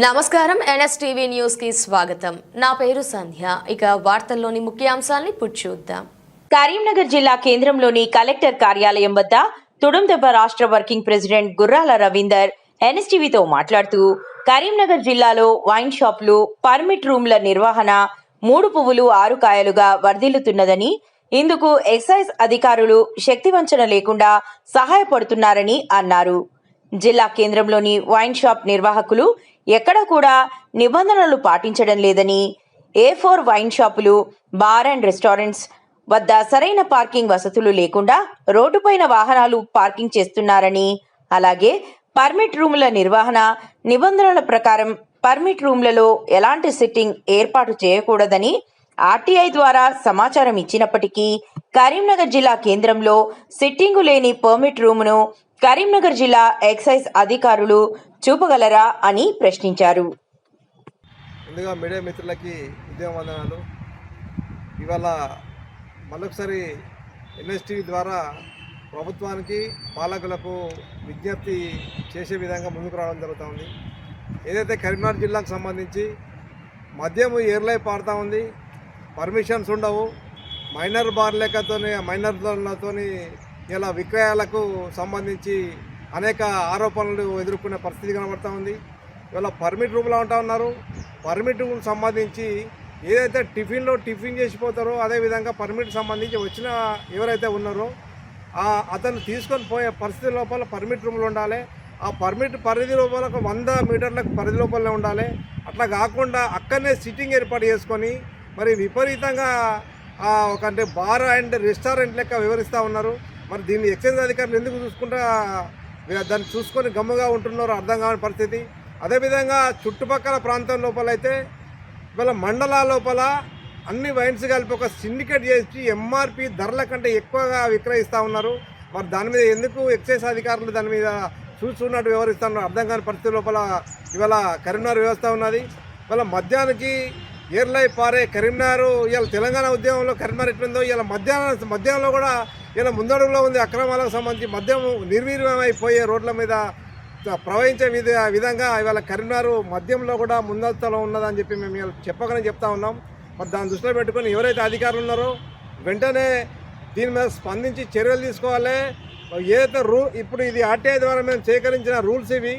నమస్కారం ఎన్ఎస్టీవీ న్యూస్కి స్వాగతం. నా పేరు సంధ్య. ఇక వార్తల్లోని ముఖ్యాంశాలని చూద్దాం. కరీంనగర్ జిల్లా కేంద్రంలోని కలెక్టర్ కార్యాలయం వద్ద తుడుందెబ్బ రాష్ట్ర వర్కింగ్ ప్రెసిడెంట్ గుర్రాల రవీందర్ ఎన్ఎస్టీవీతో మాట్లాడుతూ కరీంనగర్ జిల్లాలో వైన్ షాపులు పర్మిట్ రూమ్ల నిర్వహణ మూడు పువ్వులు ఆరు కాయలుగా వర్ధిల్లుతున్నదని ఇందుకు ఎక్సైజ్ అధికారులు శక్తివంచన లేకుండా సహాయపడుతున్నారని అన్నారు. జిల్లా కేంద్రంలోని వైన్ షాప్ నిర్వాహకులు ఎక్కడ కూడా నిబంధనలు పాటించడం లేదని ఏ ఫోర్ వైన్ షాపులు బార్ అండ్ రెస్టారెంట్స్ వద్ద సరైన పార్కింగ్ వసతులు లేకుండా రోడ్డుపైన వాహనాలు పార్కింగ్ చేస్తున్నారని అలాగే పర్మిట్ రూముల నిర్వహణ నిబంధనల ప్రకారం పర్మిట్ రూమ్లలో ఎలాంటి సిట్టింగ్ ఏర్పాటు చేయకూడదని ఆర్టీఐ ద్వారా సమాచారం ఇచ్చినప్పటికీ కరీంనగర్ జిల్లా కేంద్రంలో సిట్టింగు లేని పర్మిట్ రూమును కరీంనగర్ జిల్లా ఎక్సైజ్ అధికారులు చూపగలరా అని ప్రశ్నించారు. ముందుగా మీడియా మిత్రులకి ఉద్యమ వందనాలు ఇవాళ మరొకసారి ఎన్ఎస్టీవీ ద్వారా ప్రభుత్వానికి పాలకులకు విజ్ఞప్తి చేసే విధంగా ముందుకు రావడం జరుగుతుంది ఏదైతే కరీంనగర్ జిల్లాకు సంబంధించి మద్యము ఏర్లై పాడుతూ ఉంది పర్మిషన్స్ ఉండవు మైనర్ బార్లేకతోని మైనర్లతోని ఇలా విక్రయాలకు సంబంధించి అనేక ఆరోపణలు ఎదుర్కొనే పరిస్థితి కనబడతా ఉంది. ఇవాళ పర్మిట్ రూమ్లో ఉంటా ఉన్నారు. పర్మిట్ రూమ్ సంబంధించి ఏదైతే టిఫిన్లో టిఫిన్ చేసిపోతారో అదేవిధంగా పర్మిట్ సంబంధించి వచ్చిన ఎవరైతే ఉన్నారో అతను తీసుకొని పోయే పరిస్థితి లోపల పర్మిట్ రూమ్లో ఉండాలి. ఆ పర్మిట్ పరిధి లోపల ఒక వంద మీటర్లకు పరిధి లోపలనే ఉండాలి. అట్లా కాకుండా అక్కడనే సిట్టింగ్ ఏర్పాటు చేసుకొని మరి విపరీతంగా ఒక అంటే బార్ అండ్ రెస్టారెంట్ లెక్క వివరిస్తూ ఉన్నారు. మరి దీన్ని ఎక్సైజ్ అధికారులు ఎందుకు చూసుకుంటా దాన్ని చూసుకొని గమ్ముగా ఉంటున్నారో అర్థం కాని పరిస్థితి. అదేవిధంగా చుట్టుపక్కల ప్రాంతం లోపల అయితే ఇవాళ మండలాల లోపల అన్ని వైన్స్ కలిపి ఒక సిండికేట్ చేసి ఎంఆర్పి ధరల కంటే ఎక్కువగా విక్రయిస్తూ ఉన్నారు. మరి దాని మీద ఎందుకు ఎక్సైజ్ అధికారులు దాని మీద చూస్తున్నట్టు వ్యవహరిస్తున్నారు అర్థం కాని పరిస్థితి లోపల ఇవాళ కరీంనగర్ వ్యవస్థ ఉన్నది. ఇవాళ మద్యానికి ఏర్లై పారే కరీంనగర్ ఇవాళ తెలంగాణ ఉద్యమంలో కరీంనగర్ ఎట్లుందో ఇలా మధ్యాహ్నం మధ్యాహ్నంలో కూడా ఇలా ముందడుగులో ఉంది అక్రమాలకు సంబంధించి మద్యం నిర్వీర్యమైపోయే రోడ్ల మీద ప్రవహించే విధ విధంగా ఇవాళ కరీంనగర్ మద్యంలో కూడా ముందస్తులో ఉన్నదని చెప్పి మేము ఇవాళ చెప్పకనే చెప్తా ఉన్నాం. మరి దాన్ని దృష్టిలో పెట్టుకొని ఎవరైతే అధికారులు ఉన్నారో వెంటనే దీని మీద స్పందించి చర్యలు తీసుకోవాలి. ఏదైతే రూ ఇప్పుడు ఇది ఆర్టీఐ ద్వారా మేము సేకరించిన రూల్స్ ఇవి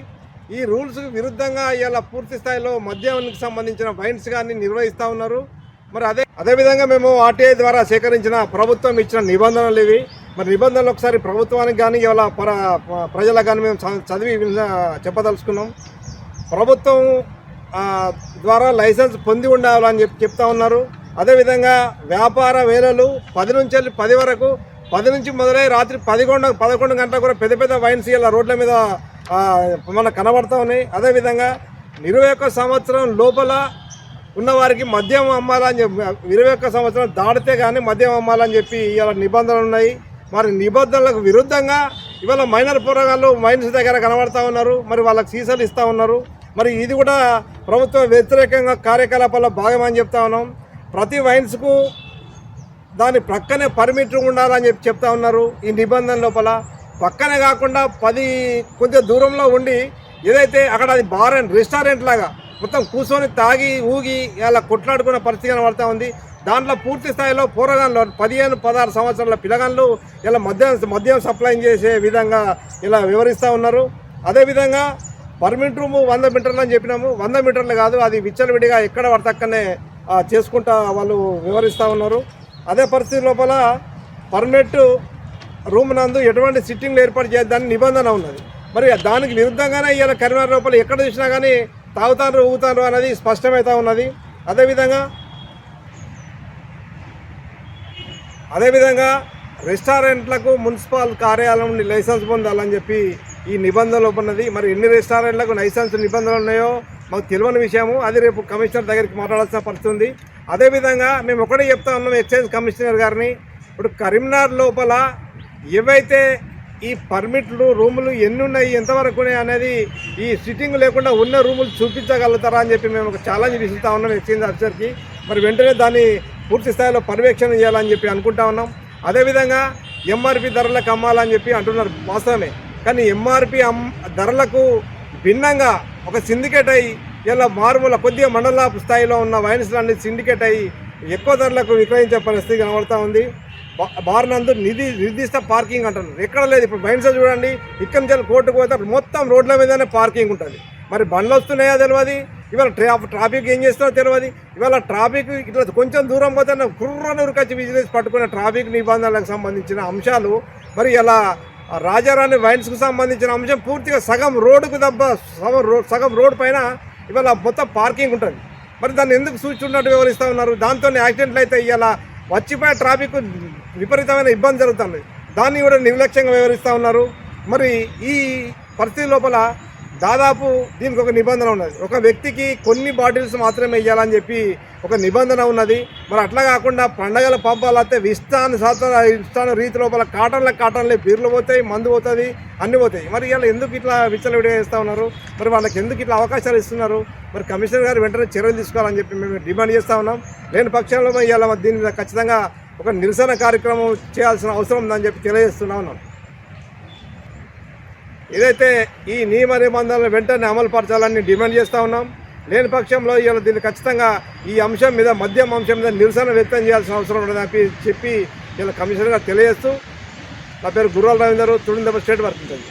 ఈ రూల్స్ విరుద్ధంగా ఇవాళ పూర్తి స్థాయిలో మద్యానికి సంబంధించిన వైన్స్ కానీ నిర్వహిస్తూ ఉన్నారు. మరి అదే అదేవిధంగా మేము ఆర్టీఐ ద్వారా సేకరించిన ప్రభుత్వం ఇచ్చిన నిబంధనలు ఇవి. మరి నిబంధనలు ఒకసారి ప్రభుత్వానికి కానీ ఇవాళ ప్ర ప- ప్రజలకు కానీ మేము చ- చదివి చెప్పదలుచుకున్నాం. ప్రభుత్వం ద్వారా లైసెన్స్ పొంది ఉండాలని చెప్పి చెప్తా ఉన్నారు. అదేవిధంగా వ్యాపార వేలలు పది నుంచి వెళ్ళి పది వరకు పది నుంచి మొదలై రాత్రి పదకొండు పదకొండు గంటలకు కూడా పెద్ద పెద్ద వైన్స్ ఇలా రోడ్ల మీద మనకు కనబడతా ఉన్నాయి? అదేవిధంగా ఇరవై ఒక్క సంవత్సరం లోపల ఉన్నవారికి మద్యం అమ్మాలని చెప్పి ఇరవై ఒక్క సంవత్సరం దాటితే కానీ మద్యం అమ్మాలని చెప్పి ఇవాళ నిబంధనలు ఉన్నాయి. మరి నిబంధనలకు విరుద్ధంగా ఇవాళ మైనర్ పోరగాళ్ళు మైన్స్ దగ్గర కనబడతా ఉన్నారు. మరి వాళ్ళకి సీసాలు ఇస్తూ ఉన్నారు. మరి ఇది కూడా ప్రభుత్వ వ్యతిరేకంగా కార్యకలాపాల్లో భాగమని చెప్తా ఉన్నాం. ప్రతి వైన్స్కు దాని ప్రక్కనే పర్మిట్ ఉండాలని చెప్పి చెప్తా ఉన్నారు ఈ నిబంధన లోపల. పక్కనే కాకుండా పది కొంచెం దూరంలో ఉండి ఏదైతే అక్కడ అది బార్ అండ్ రెస్టారెంట్ లాగా మొత్తం కూర్చొని తాగి ఊగి ఇలా కొట్లాడుకున్న పరిస్థితి కనబడతా ఉంది. దాంట్లో పూర్తి స్థాయిలో పూరగాన్లు పదిహేను పదహారు సంవత్సరాల పిల్లగాన్లు ఇలా మద్యం మద్యం సప్లై చేసే విధంగా ఇలా వివరిస్తూ ఉన్నారు. అదేవిధంగా పర్మిట్ రూము వంద మీటర్లు అని చెప్పినాము. వంద మీటర్లు కాదు అది విచ్చలవిడిగా ఎక్కడ పడతక్కనే చేసుకుంటా వాళ్ళు వివరిస్తూ ఉన్నారు. అదే పరిస్థితి లోపల పర్మిట్ రూమ్ నందు ఎటువంటి సిట్టింగ్లు ఏర్పాటు చేద్దాని నిబంధన ఉన్నది. మరి దానికి విరుద్ధంగానే ఇవాళ కరీంనగర్ లోపల ఎక్కడ చూసినా కానీ తాగుతారు ఊగుతారు అనేది స్పష్టమవుతా ఉన్నది. అదేవిధంగా అదేవిధంగా రెస్టారెంట్లకు మున్సిపల్ కార్యాలయం నుండి లైసెన్స్ పొందాలని చెప్పి ఈ నిబంధనలు ఉన్నది మరి ఎన్ని రెస్టారెంట్లకు లైసెన్స్ నిబంధనలు ఉన్నాయో మాకు తెలియని విషయము. అది రేపు కమిషనర్ దగ్గరికి మాట్లాడాల్సిన పరిస్థితి ఉంది. అదేవిధంగా మేము ఒకటే చెప్తా ఉన్నాం ఎక్సైజ్ కమిషనర్ గారిని. ఇప్పుడు కరీంనగర్ లోపల ఏవైతే ఈ పర్మిట్లు రూములు ఎన్ని ఉన్నాయి ఎంతవరకు ఉన్నాయి అనేది ఈ సిట్టింగ్ లేకుండా ఉన్న రూములు చూపించగలుగుతారా అని చెప్పి మేము ఒక ఛాలెంజ్ విసురుతా ఉన్నాం ఎక్స్చేంజ్ ఆఫీసర్కి. మరి వెంటనే దాన్ని పూర్తి స్థాయిలో పర్యవేక్షణ చేయాలని చెప్పి అనుకుంటా ఉన్నాం. అదేవిధంగా ఎంఆర్పి ధరలకు అమ్మాలని చెప్పి అంటున్నారు వాస్తవమే. కానీ ఎంఆర్పి అమ్ ధరలకు భిన్నంగా ఒక సిండికేట్ అయ్యి ఇలా మారుమూల కొద్దిగా మండల స్థాయిలో ఉన్న వైన్స్లన్నీ సిండికేట్ అయ్యి ఎక్కువ ధరలకు విక్రయించే పరిస్థితి కనబడతా ఉంది. బార్ నందు నిధి నిర్దిష్ట పార్కింగ్ అంటున్నారు ఎక్కడ లేదు. ఇప్పుడు వైన్స్ చూడండి. ఇక్కడి నుంచి కోర్టుకు పోతే అప్పుడు మొత్తం రోడ్ల మీదనే పార్కింగ్ ఉంటుంది. మరి బండ్లు వస్తున్నాయో తెలియదు ఇవాళ ట్రా ట్రాఫిక్ ఏం చేస్తున్నారో తెలియదు ఇవాళ ట్రాఫిక్ ఇట్లా కొంచెం దూరం పోతే కుర్రను ఉరికొచ్చి విజిలెన్స్ పట్టుకునే ట్రాఫిక్ నిబంధనలకు సంబంధించిన అంశాలు. మరి ఇలా రాజారాణి వైన్స్కు సంబంధించిన అంశం పూర్తిగా సగం రోడ్డుకు దెబ్బ సగం రోడ్ సగం రోడ్ పైన ఇవాళ మొత్తం పార్కింగ్ ఉంటుంది. మరి దాన్ని ఎందుకు సూచించినట్టు వివరిస్తూ ఉన్నారు? దాంతో యాక్సిడెంట్లు అయితే ఇవాళ వచ్చిపోయే ట్రాఫిక్ విపరీతమైన ఇబ్బంది జరుగుతుంది. దాన్ని కూడా నిర్లక్ష్యంగా వివరిస్తూ ఉన్నారు. మరి ఈ పరిస్థితి లోపల దాదాపు దీనికి ఒక నిబంధన ఉన్నది. ఒక వ్యక్తికి కొన్ని బాటిల్స్ మాత్రమే ఇవ్వాలని చెప్పి ఒక నిబంధన ఉన్నది. మరి అట్లా కాకుండా పండగల పంపాలంటే అయితే ఇష్టాను శాతం ఇష్టాను రీతి లోపల కాటన్ల కాటన్లే బీర్లు పోతాయి మందు పోతుంది అన్నీ పోతాయి. మరి ఇలా ఎందుకు ఇట్లా విచ్చలవిడిగా చేస్తూ ఉన్నారు? మరి వాళ్ళకి ఎందుకు ఇట్లా అవకాశాలు ఇస్తున్నారు? మరి కమిషనర్ గారు వెంటనే చర్యలు తీసుకోవాలని చెప్పి మేము డిమాండ్ చేస్తూ ఉన్నాం. లేని పక్షంలో ఇవాళ దీని మీద ఖచ్చితంగా ఒక నిరసన కార్యక్రమం చేయాల్సిన అవసరం ఉందని చెప్పి తెలియజేస్తున్నాను ఏదైతే ఈ నియమ నిబంధనలు వెంటనే అమలు పరచాలని డిమాండ్ చేస్తూ ఉన్నాం లేని పక్షంలో ఇవాళ దీన్ని ఖచ్చితంగా ఈ అంశం మీద మద్యం అంశం మీద నిరసన వ్యక్తం చేయాల్సిన అవసరం ఉండదని చెప్పి ఇలా కమిషనర్గా తెలియజేస్తూ నా పేరు గుర్రాల రవీందర్ తుడిందప స్టేట్ వర్క్ ఉంటుంది